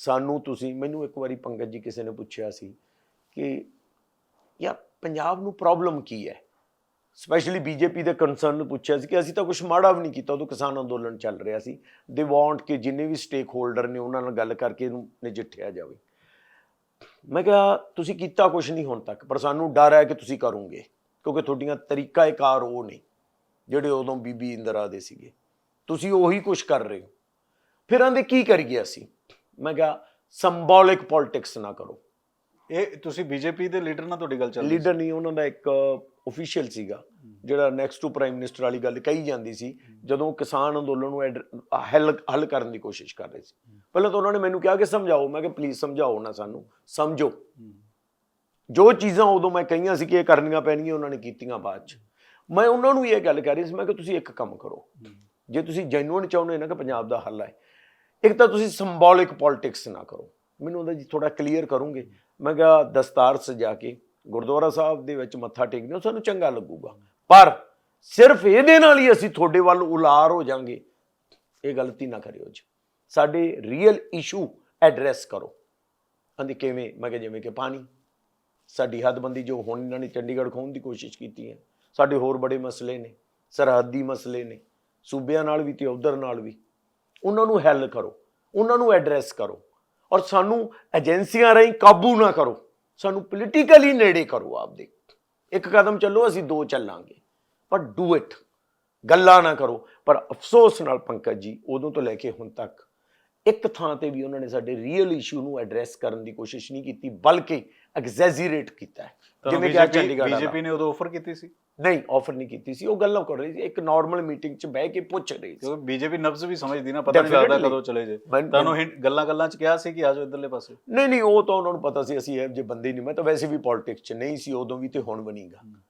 ਸਾਨੂੰ ਤੁਸੀਂ, ਮੈਨੂੰ ਇੱਕ ਵਾਰੀ ਪੰਕਜ ਜੀ ਕਿਸੇ ਨੇ ਪੁੱਛਿਆ ਸੀ ਕਿ ਯਾਰ ਪੰਜਾਬ ਨੂੰ ਪ੍ਰੋਬਲਮ ਕੀ ਹੈ? ਸਪੈਸ਼ਲੀ ਬੀਜੇਪੀ ਦੇ ਕੰਸਰਨ ਨੂੰ ਪੁੱਛਿਆ ਸੀ ਕਿ ਅਸੀਂ ਤਾਂ ਕੁਝ ਮਾੜਾ ਵੀ ਨਹੀਂ ਕੀਤਾ, ਉਦੋਂ ਕਿਸਾਨ ਅੰਦੋਲਨ ਚੱਲ ਰਿਹਾ ਸੀ। ਦੇ ਵਾਂਟ ਕਿ ਜਿੰਨੇ ਵੀ ਸਟੇਕ ਹੋਲਡਰ ਨੇ ਉਹਨਾਂ ਨਾਲ ਗੱਲ ਕਰਕੇ ਇਹਨੂੰ ਨਜਿੱਠਿਆ ਜਾਵੇ। ਮੈਂ ਕਿਹਾ, ਤੁਸੀਂ ਕੀਤਾ ਕੁਝ ਨਹੀਂ ਹੁਣ ਤੱਕ, ਪਰ ਸਾਨੂੰ ਡਰ ਹੈ ਕਿ ਤੁਸੀਂ ਕਰੋਗੇ, ਕਿਉਂਕਿ ਤੁਹਾਡੀਆਂ ਤਰੀਕਾਏਕਾਰ ਉਹ ਨੇ, ਜਿਹੜੇ ਉਦੋਂ ਬੀਬੀ ਇੰਦਰਾ ਦੇ ਸੀਗੇ। ਤੁਸੀਂ ਉਹੀ ਕੁਝ ਕਰ ਰਹੇ ਹੋ। ਫਿਰ ਆਂਦੇ, ਕੀ ਕਰੀਏ ਅਸੀਂ? ਮੈਂ ਕਿਹਾ ਸਿੰਬੋਲਿਕ ਪੋਲਿਟਿਕਸ ਨਾ ਕਰੋ। ਇਹ ਤੁਸੀਂ ਬੀਜੇਪੀ ਦੇ ਲੀਡਰ ਨਾਲ ਤੁਹਾਡੀ ਗੱਲ ਚੱਲ ਰਹੀ ਲੀਡਰ ਨਹੀਂ ਉਹਨਾਂ ਦਾ ਇੱਕ ਅਫੀਸ਼ੀਅਲ ਸੀਗਾ ਜਿਹੜਾ ਨੈਕਸਟ ਟੂ ਪ੍ਰਾਈਮ ਮਿਨਿਸਟਰ ਵਾਲੀ ਗੱਲ ਕਹੀ ਜਾਂਦੀ ਸੀ ਜਦੋਂ ਕਿਸਾਨ ਅੰਦੋਲਨ ਨੂੰ ਹੱਲ ਹੱਲ ਕਰਨ ਦੀ ਕੋਸ਼ਿਸ਼ ਕਰ ਰਹੇ ਸੀ। ਪਹਿਲਾਂ ਤਾਂ ਉਹਨਾਂ ਨੇ ਮੈਨੂੰ ਕਿਹਾ ਕਿ ਸਮਝਾਓ ਮੈਂ ਕਿਹਾ ਪਲੀਜ਼ ਸਮਝਾਓ ਨਾ ਸਾਨੂੰ ਸਮਝੋ। ਜੋ ਚੀਜ਼ਾਂ ਉਦੋਂ ਮੈਂ ਕਹੀਆਂ ਸੀ ਕਿ ਇਹ ਕਰਨੀਆਂ ਪੈਣਗੀਆਂ ਉਹਨਾਂ ਨੇ ਕੀਤੀਆਂ ਬਾਅਦ ਚ। ਮੈਂ ਉਹਨਾਂ ਨੂੰ ਇਹ ਗੱਲ ਕਰ ਰਹੀ ਸੀ ਮੈਂ ਕਿ ਤੁਸੀਂ ਇੱਕ ਕੰਮ ਕਰੋ। ਜੇ ਤੁਸੀਂ ਜੈਨੂਇਨ ਚਾਹੁੰਦੇ ਨਾ ਕਿ ਪੰਜਾਬ ਦਾ ਹੱਲ ਹੈ ਇੱਕ ਤਾਂ ਤੁਸੀਂ ਸਿੰਬੋਲਿਕ ਪੋਲਿਟਿਕਸ ਨਾ ਕਰੋ। ਮੈਨੂੰ ਉਹਦਾ ਜੀ ਥੋੜਾ ਕਲੀਅਰ ਕਰੋਗੇ। ਮੈਂ ਕਿਹਾ ਦਸਤਾਰ ਸਜਾ ਕੇ ਗੁਰਦੁਆਰਾ ਸਾਹਿਬ ਦੇ ਵਿੱਚ ਮੱਥਾ ਟੇਕਦੇ ਹੋ, ਸਾਨੂੰ ਚੰਗਾ ਲੱਗੂਗਾ। ਪਰ ਸਿਰਫ ਇਹਦੇ ਨਾਲ ਹੀ ਅਸੀਂ ਤੁਹਾਡੇ ਵੱਲ ਉਲਾਰ ਹੋ ਜਾਾਂਗੇ। ਇਹ ਗਲਤੀ ਨਾ ਕਰਿਓ ਜੀ। ਸਾਡੇ ਰੀਅਲ ਇਸ਼ੂ ਐਡਰੈਸ ਕਰੋ। ਕਹਿੰਦੇ ਕਿਵੇਂ? ਮੈਂ ਕਿਹਾ ਜਿਵੇਂ ਕਿ ਪਾਣੀ। ਸਾਡੀ ਹੱਦਬੰਦੀ ਜੋ ਹੁਣ ਇਹਨਾਂ ਨੇ ਚੰਡੀਗੜ੍ਹ ਖੋਹਣ ਦੀ ਕੋਸ਼ਿਸ਼ ਕੀਤੀ ਹੈ। ਸਾਡੇ ਹੋਰ ਬੜੇ ਮਸਲੇ ਨੇ। ਸਰਹੱਦੀ ਮਸਲੇ ਨੇ। ਸੂਬਿਆਂ ਨਾਲ ਵੀ ਤੇ ਉਧਰ ਨਾਲ ਵੀ। ਉਹਨਾਂ ਨੂੰ ਹੈਲ ਕਰੋ, ਉਹਨਾਂ ਨੂੰ ਐਡਰੈਸ ਕਰੋ ਔਰ ਸਾਨੂੰ ਏਜੰਸੀਆਂ ਰਾਹੀਂ ਕਾਬੂ ਨਾ ਕਰੋ, ਸਾਨੂੰ ਪੋਲੀਟੀਕਲੀ ਨੇੜੇ ਕਰੋ ਆਪਦੇ। ਇੱਕ ਕਦਮ ਚੱਲੋ, ਅਸੀਂ ਦੋ ਚੱਲਾਂਗੇ, ਪਰ ਡੂ ਇਟ ਗੱਲਾਂ ਨਾ ਕਰੋ। ਪਰ ਅਫਸੋਸ ਨਾਲ ਪੰਕਜ ਜੀ, ਉਦੋਂ ਤੋਂ ਲੈ ਕੇ ਹੁਣ ਤੱਕ ਇੱਕ ਥਾਂ ਤੇ ਵੀ ਉਹਨਾਂ ਨੇ ਸਾਡੇ ਰੀਅਲ ਇਸ਼ੂ ਨੂੰ ਐਡਰੈਸ ਕਰਨ ਦੀ ਕੋਸ਼ਿਸ਼ ਨਹੀਂ ਕੀਤੀ ਬਲਕਿ ਐਗਜ਼ੈਜਰੇਟ ਕੀਤਾ ਹੈ। ਜਿਵੇਂ ਕਿ ਚੰਡੀਗੜ੍ਹ। ਬੀਜੇਪੀ ਨੇ ਉਦੋਂ ਆਫਰ ਕੀਤੀ ਸੀ? ਨਹੀਂ ਆਫਰ ਨਹੀਂ ਕੀਤੀ ਸੀ। ਉਹ ਗੱਲਾਂ ਕਰ ਰਹੀ ਸੀ ਇੱਕ ਨਾਰਮਲ ਮੀਟਿੰਗ 'ਚ ਬਹਿ ਕੇ ਪੁੱਛ ਰਹੀ ਸੀ। ਕਿਉਂਕਿ ਬੀਜੇਪੀ ਨਬਜ਼ ਵੀ ਸਮਝਦੀ ਨਾ ਪਤਾ ਨਹੀਂ ਲੱਗਦਾ. ਕਦੋਂ ਚਲੇ ਜੇ। ਤੁਹਾਨੂੰ ਹਿੰਟ ਗੱਲਾਂ ਗੱਲਾਂ ਚ ਕਿਹਾ ਸੀ ਕਿ ਆਜੋ ਇਧਰਲੇ ਪਾਸੇ? ਨਹੀਂ ਨਹੀਂ ਉਹ ਤਾਂ ਉਹਨਾਂ ਨੂੰ ਪਤਾ ਸੀ ਅਸੀਂ ਇਹ ਜੇ ਬੰਦੇ ਨਹੀਂ ਮੈਂ ਤਾਂ ਵੈਸੇ ਵੀ ਪੋਲਿਟਿਕਸ 'ਚ ਨਹੀਂ ਸੀ ਉਦੋਂ ਵੀ ਤੇ ਹੁਣ ਬਣੀਗਾ